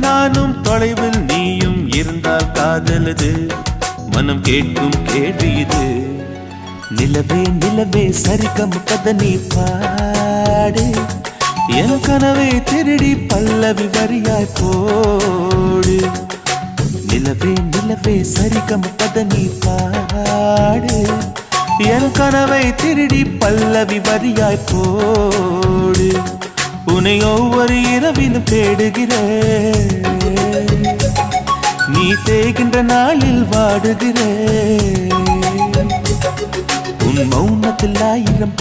நானும் தொலைவில் நீயும் இருந்தால் காதலது மனம் கேட்கும் கேள்வி இது. நிலவே நிலவே சரிகம் கதனி பாடு. என் கனவை திருடி பல்லவி வரியாய் போடு. நிலவே நிலவே சரிகம் கதனி பாடு. என் கனவை திருடி பல்லவி வரியாய் போடு. உன்னை ஒவ்வொரு இரவிலும் தேடுகிறேன். நீ தேகின்ற நாளில் வாடுகிறேன். உன் மௌனத்தில் ஆயிரம்